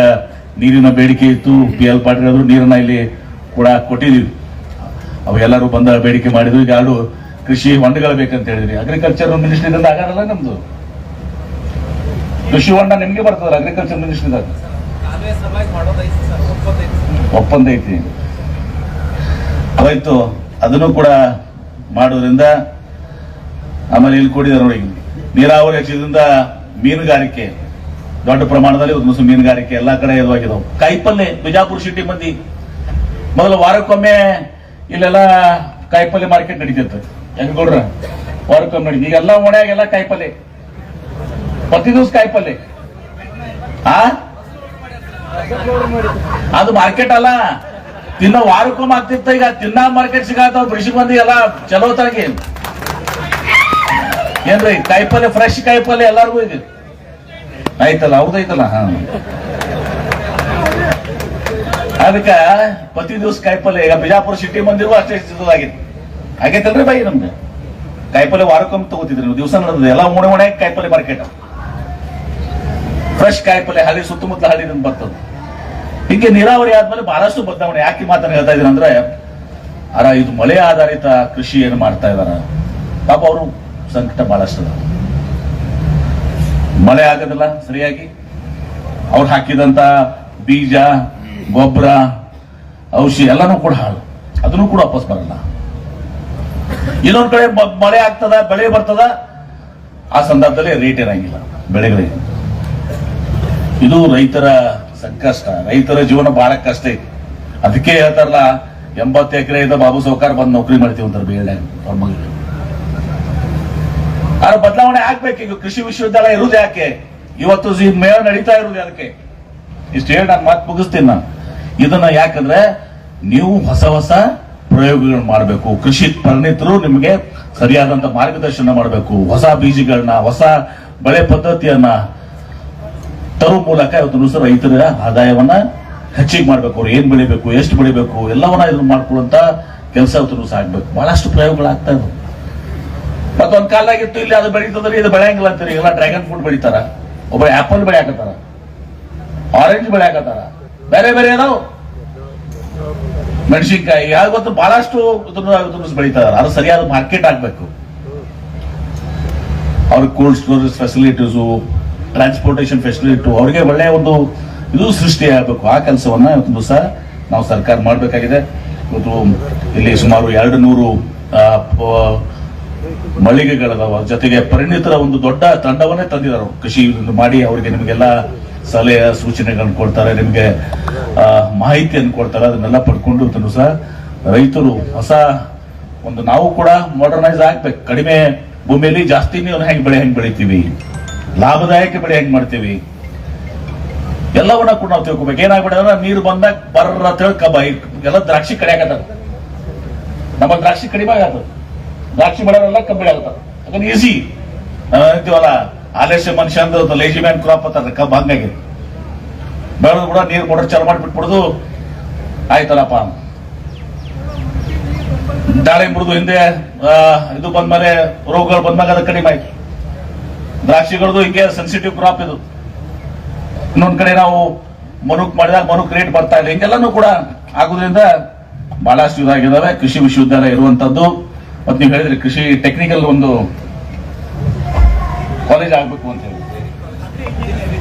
ನೀರಿನ ಬೇಡಿಕೆ ಇತ್ತು. ಪಿ ಎಲ್ ಪಾಟೀಲ್ ಅವರು ನೀರನ್ನ ಇಲ್ಲಿ ಕೂಡ ಕೊಟ್ಟಿದೀವಿ ಅವೆಲ್ಲರೂ ಬಂದ ಬೇಡಿಕೆ ಮಾಡಿದ್ರು. ಈಗ ಎರಡು ಕೃಷಿ ಹೊಂಡಗಳು ಬೇಕಂತ ಹೇಳಿದ್ರಿ. ಅಗ್ರಿಕಲ್ಚರ್ ಮಿನಿಸ್ಟ್ರಿದಿಂದ ಆಗಲ್ಲ ನಮ್ದು. ಕೃಷಿ ಹೊಂಡ ನಿಮ್ಗೆ ಬರ್ತದಲ್ಲ ಅಗ್ರಿಕಲ್ಚರ್ ಮಿನಿಸ್ಟ್ರಿದಾಗ ಒಪ್ಪಂದ ಐತಿ ಆಯ್ತು, ಅದನ್ನು ಕೂಡ ಮಾಡೋದ್ರಿಂದ ಆಮೇಲೆ ಇಲ್ಲಿ ಕೊಡಿದಾರೆ ನೋಡಿ. ನೀರಾವರಿ ಹೆಚ್ಚಿದ್ರಿಂದ ಮೀನುಗಾರಿಕೆ, ದೊಡ್ಡ ಪ್ರಮಾಣದಲ್ಲಿ ಒಂದು ಮೀನುಗಾರಿಕೆ ಎಲ್ಲಾ ಕಡೆ ಇದಾಗಿದಾವೆ ಕಾಯಿಪಲ್ಲೆ, ಬಿಜಾಪುರ ಸಿಟಿ ಮಂದಿ. ಮೊದಲು ವಾರಕ್ಕೊಮ್ಮೆ ಇಲ್ಲೆಲ್ಲ ಕಾಯಿಪಲ್ಲೆ ಮಾರ್ಕೆಟ್ ನಡೀತಿತ್ತು. ಹೆಂಗ್ ಗೌಡ್ರ ವಾರಕ್ಕೊಮ್ಮೆ ನಡೀತಿ ಈಗೆಲ್ಲ ಮನೆಯಾಗೆಲ್ಲ ಕಾಯಿಪಲ್ಲೆ. ಪ್ರತಿ ದಿವಸ ಕಾಯಿಪಲ್ಲೆ. ಆ? ಅದು ಮಾರ್ಕೆಟ್ ಅಲ್ಲ. ತಿನ್ನ ವಾರಕ್ಕೊಮ್ಮೆ ಆಗ್ತಿತ್ತ ಈಗ ತಿನ್ನ ಮಾರ್ಕೆಟ್ ಸಿಗತ್ತಾವ ಕೃಷಿ ಮಂದಿ ಎಲ್ಲ ಚಲೋ ತಾಗಿ ಏನ್ರಿ ಕಾಯಿಪಲ್ಲೆ ಫ್ರೆಶ್ ಕಾಯಿಪಲ್ಲೆ ಎಲ್ಲಾರ್ಗು ಇದೆ? ಆಯ್ತಲ್ಲ, ಹೌದೈತಲ್ಲ, ಹಾ. ಅದಕ್ಕ ಪ್ರತಿ ದಿವಸ ಕಾಯಿಪಲ್ಲೆ, ಈಗ ಬಿಜಾಪುರ ಸಿಟಿ ಬಂದಿರುವ ಅಷ್ಟೇ ಸಿಗೋದಾಗಿತ್ತು ಆಗೈತಲ್ರಿ ಬಾಯಿ ನಮ್ಗೆ ಕಾಯಿಪಲ್ಲೆ ವಾರಕ್ಕೊಮ್ಮೆ ತಗೋತಿದ್ರಿ ನೀವು, ದಿವಸ ನಡೆದ ಎಲ್ಲ ಓಣೆ ಓಣೆ ಕಾಯಿಪಲ್ಲೆ ಮಾರ್ಕೆಟ್ ಫ್ರೆಶ್ ಕಾಯಿಪಲ್ಲೆ ಹಳ್ಳಿ ಸುತ್ತಮುತ್ತ ಹಳ್ಳಿದಿಂದ ಬರ್ತದೆ. ಹಿಂಗೆ ನೀರಾವರಿ ಆದ್ಮೇಲೆ ಬಹಳಷ್ಟು ಬದಲಾವಣೆ. ಯಾಕೆ ಮಾತನ್ನು ಹೇಳ್ತಾ ಇದ್ದೀನಿ ಅಂದ್ರೆ, ಅರ ಇದು ಮಳೆ ಆಧಾರಿತ ಕೃಷಿ ಏನು ಮಾಡ್ತಾ ಇದಾರ? ಪಾಪ ಅವರು ಸಂಕಟ ಬಹಳಷ್ಟು ಮಳೆ ಆಗೋದಿಲ್ಲ ಸರಿಯಾಗಿ. ಅವ್ರು ಹಾಕಿದಂತ ಬೀಜ, ಗೊಬ್ಬರ, ಔಷಧಿ ಎಲ್ಲಾನು ಕೂಡ ಹಾಳು. ಅದನ್ನು ಕೂಡ ವಾಪಸ್ ಬರಲ್ಲ. ಇನ್ನೊಂದ್ ಕಡೆ ಮಳೆ ಆಗ್ತದ, ಬೆಳೆ ಬರ್ತದ, ಆ ಸಂದರ್ಭದಲ್ಲಿ ರೇಟ್ ಇರಂಗಿಲ್ಲ ಬೆಳೆಗಳಿಗೆ ಇದು ರೈತರ ಸಂಕಷ್ಟ. ರೈತರ ಜೀವನ ಬಹಳ ಕಷ್ಟ ಐತಿ. ಅದಕ್ಕೆ ಹೇಳ್ತಾರಲ್ಲ, ಎಂಬತ್ತು ಎಕರೆ ಇದ್ದ ಬಾಬು ಸೌಕಾರ ಬಂದು ನೌಕರಿ ಮಾಡ್ತೀವಿ ಅಂತಾರೆ ಬೇಡ ಅವ್ರ ಮಗಳು. ಆದ್ರೆ ಬದಲಾವಣೆ ಆಗ್ಬೇಕು ಈಗ. ಕೃಷಿ ವಿಶ್ವವಿದ್ಯಾಲಯ ಇರುವುದು ಯಾಕೆ? ಇವತ್ತು ಈ ಮೇಳ ನಡೀತಾ ಇರುವುದು ಅದಕ್ಕೆ ಇಷ್ಟು ಹೇಳಿ ನಾನು ಮಾತು ಮುಗಿಸ್ತೀನಿ ನಾನು. ಇದನ್ನ ಯಾಕಂದ್ರೆ ನೀವು ಹೊಸ ಹೊಸ ಪ್ರಯೋಗಗಳನ್ನ ಮಾಡಬೇಕು. ಕೃಷಿ ಪರಿಣಿತರು ನಿಮಗೆ ಸರಿಯಾದಂತ ಮಾರ್ಗದರ್ಶನ ಮಾಡಬೇಕು. ಹೊಸ ಬೀಜಗಳನ್ನ, ಹೊಸ ಬೆಳೆ ಪದ್ಧತಿಯನ್ನ ತರುವ ಮೂಲಕ ಇವತ್ತು ನುಸ ರೈತರ ಆದಾಯವನ್ನ ಹೆಚ್ಚಿಗೆ ಮಾಡ್ಬೇಕು, ಅವ್ರು ಏನ್ ಬೆಳಿಬೇಕು, ಎಷ್ಟು ಬೆಳಿಬೇಕು, ಎಲ್ಲವನ್ನ ಇದನ್ನ ಮಾಡ್ಕೊಳ್ಳುವಂತ ಕೆಲಸ ಇವತ್ತು ನುಸ ಆಗ್ಬೇಕು. ಬಹಳಷ್ಟು ಪ್ರಯೋಗಗಳಾಗ್ತಾ ಇದ್ವು. ಮತ್ತೊಂದ್ ಇಲ್ಲಿ ಅದು ಬೆಳೀತದ್ರಿ ಇದು ಬೆಳೆಯಂಗಿಲ್ಲ ಅಂತೀರಿ. ಎಲ್ಲ ಡ್ರ್ಯಾಗನ್ ಫ್ರೂಟ್ ಬೆಳಿತಾರ. ಒಬ್ಬ ಆಪಲ್ ಬೆಳೆಯಾಕತ್ತಾರ. ಆರೆಂಜ್ ಬೆಳೆಯಾಕತ್ತಾರ. ಬೇರೆ ಬೇರೆ ಏನೋ ಮೆಣಸಿನ್ಕಾಯಿ, ಯಾವ್ದು ಗೊತ್ತು? ಬಹಳಷ್ಟು ಬೆಳೀತಾರೆ ಅದು ಸರಿಯಾದ ಮಾರ್ಕೆಟ್ ಆಗ್ಬೇಕು. ಅವ್ರಿಗೆ cold storage facilities transportation facility ಅವರಿಗೆ ಒಳ್ಳೆಯ ಒಂದು ಇದು ಸೃಷ್ಟಿ ಆಗಬೇಕು ಆ ಕೆಲಸವನ್ನು ಇವತ್ತು ಸಹ ನಾವು ಸರ್ಕಾರ ಮಾಡಬೇಕಾಗಿದೆ. ಇವತ್ತು ಇಲ್ಲಿ ಸುಮಾರು ಎರಡು ನೂರು ಮಳಿಗೆಗಳದಾವ. ಜೊತೆಗೆ ಪರಿಣಿತರ ಒಂದು ದೊಡ್ಡ ತಂಡವನ್ನೇ ತಂದಿದ್ದಾರೆ. ಕೃಷಿ ಮಾಡಿ ಅವರಿಗೆ ನಿಮಗೆಲ್ಲ ಸಲಹೆ, ಸೂಚನೆಗಳನ್ನು ಕೊಡ್ತಾರೆ, ನಿಮಗೆ ಮಾಹಿತಿಯನ್ನು ಕೊಡ್ತಾರೆ, ಅದನ್ನೆಲ್ಲ ಪಡ್ಕೊಂಡು ಇವತ್ತು ಸಹ ರೈತರು ಹೊಸ ಒಂದು ನಾವು ಕೂಡ ಮಾಡರ್ನೈಸ್ ಆಗ್ಬೇಕು. ಕಡಿಮೆ ಭೂಮಿಯಲ್ಲಿ ಜಾಸ್ತಿ ನೀವು ಹೆಂಗ್ ಬೆಳೆ ಹೆಂಗ್ ಬೆಳಿತೀವಿ. ಲಾಭದಾಯಕ ಬೆಳೆ ಹೆಂಗ್ ಮಾಡ್ತೀವಿ? ಎಲ್ಲವನ್ನ ಕೂಡ ನಾವು ತಿಳ್ಕೊಬೇಕು. ಏನಾಗ್ಬಿಟ್ಟಂದ್ರೆ ನೀರು ಬಂದಾಗ ಬರ್ರ ಹೇಳಿ ಕಬ್ಬ ಎಲ್ಲ ದ್ರಾಕ್ಷಿ ಕಡಿಯಾಕತ್ತ ನಮ್ಮ ದ್ರಾಕ್ಷಿ ಕಡಿಮೆ ಆಗತ್ತ ದ್ರಾಕ್ಷಿ ಮಾಡೋರೆಲ್ಲ ಕಬ್ಬಿ ಆಗತ್ತ ಈಸಿ. ಅಂತೀವಲ್ಲ ಆಲಸ್ಯ ಮನುಷ್ಯ ಅಂದ್ರೆ ಲೇಜಿ ಮ್ಯಾನ್ ಕ್ರಾಪ್ ಅಂತಾರೆ ಕಬ್ಬು ಹಂಗಾಗಿ. ಬೆಳೆದು ಕೂಡ ನೀರು ಕೊಡೋ ಚಾಲು ಮಾಡಿ ಆಯ್ತಲ್ಲಪ್ಪ. ಆಯ್ತಲ್ಲಪ್ಪ ದಾಳಿಂಬ್ರದು ಹಿಂದೆ ಇದು ಬಂದ್ಮೇಲೆ ರೋಗಗಳು ಬಂದಾಗ ಅದು ಕಡಿಮೆ ಆಯ್ತು. ದ್ರಾಕ್ಷಿಗಳದು ಹಿಂಗೆ ಸೆನ್ಸಿಟಿವ್ ಕ್ರಾಪ್ ಇದು. ಇನ್ನೊಂದ್ ಕಡೆ ನಾವು ಮನುಕ್ ಮಾಡಿದಾಗ ಮನುಕ್ ರೇಟ್ ಬರ್ತಾ ಇಲ್ಲ. ಹಿಂಗೆಲ್ಲನೂ ಕೂಡ ಆಗುದ್ರಿಂದ ಬಹಳಷ್ಟು ಇದಾಗಿದ್ದಾವೆ ಕೃಷಿ ವಿಶ್ವವಿದ್ಯಾಲಯ ಇರುವಂತದ್ದು. ಮತ್ತೆ ನೀವು ಹೇಳಿದ್ರೆ ಕೃಷಿ ಟೆಕ್ನಿಕಲ್ ಒಂದು ಕಾಲೇಜ್ ಆಗ್ಬೇಕು ಅಂತ ಹೇಳಿ.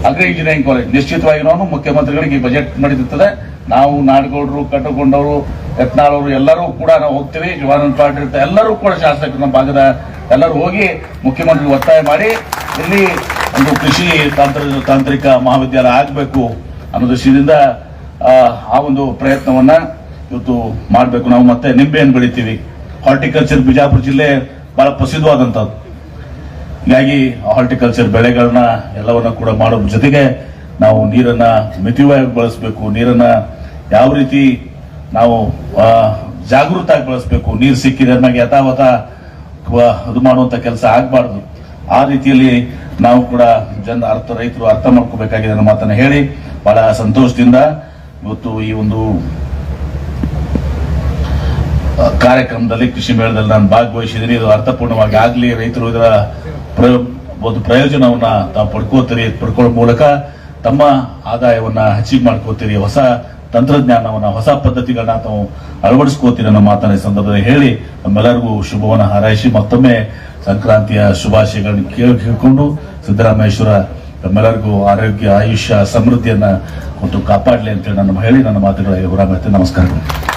ಅಗ್ರಿ ಇಂಜಿನಿಯರಿಂಗ್ ಕಾಲೇಜ್ ನಿಶ್ಚಿತವಾಗಿ ನಾವು ಮುಖ್ಯಮಂತ್ರಿಗಳಿಗೆ ಈ ಬಜೆಟ್ ನಡೀತಿರ್ತದೆ ನಾವು ನಾಡಗೌಡರು ಕಟ್ಟಕೊಂಡವರು ಯತ್ನಾಳವರು ಎಲ್ಲರೂ ಕೂಡ ನಾವು ಹೋಗ್ತೀವಿ. ಜವಾನಂದ ಪಾಟೀಲ್ ಎಲ್ಲರೂ ಕೂಡ ಶಾಸಕರು ನಮ್ಮ ಭಾಗದ ಎಲ್ಲರೂ ಹೋಗಿ ಮುಖ್ಯಮಂತ್ರಿ ಒತ್ತಾಯ ಮಾಡಿ ಇಲ್ಲಿ ಒಂದು ಕೃಷಿ ತಾಂತ್ರ ತಾಂತ್ರಿಕ ಮಹಾವಿದ್ಯಾಲಯ ಆಗಬೇಕು ಅನ್ನೋ ದೃಷ್ಟಿಯಿಂದ ಆ, ಒಂದು ಪ್ರಯತ್ನವನ್ನ ಇವತ್ತು ಮಾಡಬೇಕು. ನಾವು ಮತ್ತೆ ನಿಂಬೆಯನ್ನು ಬೆಳಿತೀವಿ. ಹಾರ್ಟಿಕಲ್ಚರ್ ಬಿಜಾಪುರ ಜಿಲ್ಲೆ ಬಹಳ ಪ್ರಸಿದ್ಧವಾದಂಥದ್ದು. ಹೀಗಾಗಿ ಹಾರ್ಟಿಕಲ್ಚರ್ ಬೆಳೆಗಳನ್ನ ಎಲ್ಲವನ್ನ ಕೂಡ ಮಾಡೋ ಜೊತೆಗೆ ನಾವು ನೀರನ್ನ ಮಿತಿವಾಗಿ ಬಳಸಬೇಕು. ನೀರನ್ನ ಯಾವ ರೀತಿ ನಾವು ಜಾಗೃತಾಗಿ ಬಳಸಬೇಕು. ನೀರು ಸಿಕ್ಕಿದೆ ನಮಗೆ ಯಥಾವಥ ಇದು ಮಾಡುವಂತ ಕೆಲಸ ಆಗಬಾರ್ದು. ಆ ರೀತಿಯಲ್ಲಿ ನಾವು ಕೂಡ ಜನ ಅರ್ಥ ರೈತರು ಅರ್ಥ ಮಾಡ್ಕೋಬೇಕಾಗಿದೆ ಅನ್ನೋ ಮಾತನ್ನು ಹೇಳಿ ಬಹಳ ಸಂತೋಷದಿಂದ ಇವತ್ತು ಈ ಒಂದು ಕಾರ್ಯಕ್ರಮದಲ್ಲಿ ಕೃಷಿ ಮೇಳದಲ್ಲಿ ನಾನು ಭಾಗವಹಿಸಿದ್ದೀನಿ. ಇದು ಅರ್ಥಪೂರ್ಣವಾಗಿ ಆಗಲಿ, ರೈತರು ಇದರ ಒಂದು ಪ್ರಯೋಜನವನ್ನ ತಾವು ಪಡ್ಕೋತೀರಿ, ಪಡ್ಕೊಳ್ಳೋ ಮೂಲಕ ತಮ್ಮ ಆದಾಯವನ್ನ ಹೆಚ್ಚಿಗೆ ಮಾಡ್ಕೋತೀರಿ. ಹೊಸ ತಂತ್ರಜ್ಞಾನವನ್ನ, ಹೊಸ ಪದ್ಧತಿಗಳನ್ನ ತಾವು ಅಳವಡಿಸ್ಕೋತೀರಿ ಅನ್ನೋ ಮಾತನ್ನ ಸಂದರ್ಭದಲ್ಲಿ ಹೇಳಿ ನಮ್ಮೆಲ್ಲರಿಗೂ ಶುಭವನ್ನು ಹಾರೈಸಿ ಮತ್ತೊಮ್ಮೆ ಸಂಕ್ರಾಂತಿಯ ಶುಭಾಶಯಗಳನ್ನು ಕೇಳಿ ಕೇಳಿಕೊಂಡು ಸಿದ್ದರಾಮೇಶ್ವರ ನಮ್ಮೆಲ್ಲರಿಗೂ ಆರೋಗ್ಯ, ಆಯುಷ್ಯ, ಸಮೃದ್ಧಿಯನ್ನ ಕೊಟ್ಟು ಕಾಪಾಡಲಿ ಅಂತೇಳಿ ನನ್ನ ಹೇಳಿ ನನ್ನ ಮಾತುಗಳಿಗೆ ವಿರಾಮ ನಮಸ್ಕಾರಗಳು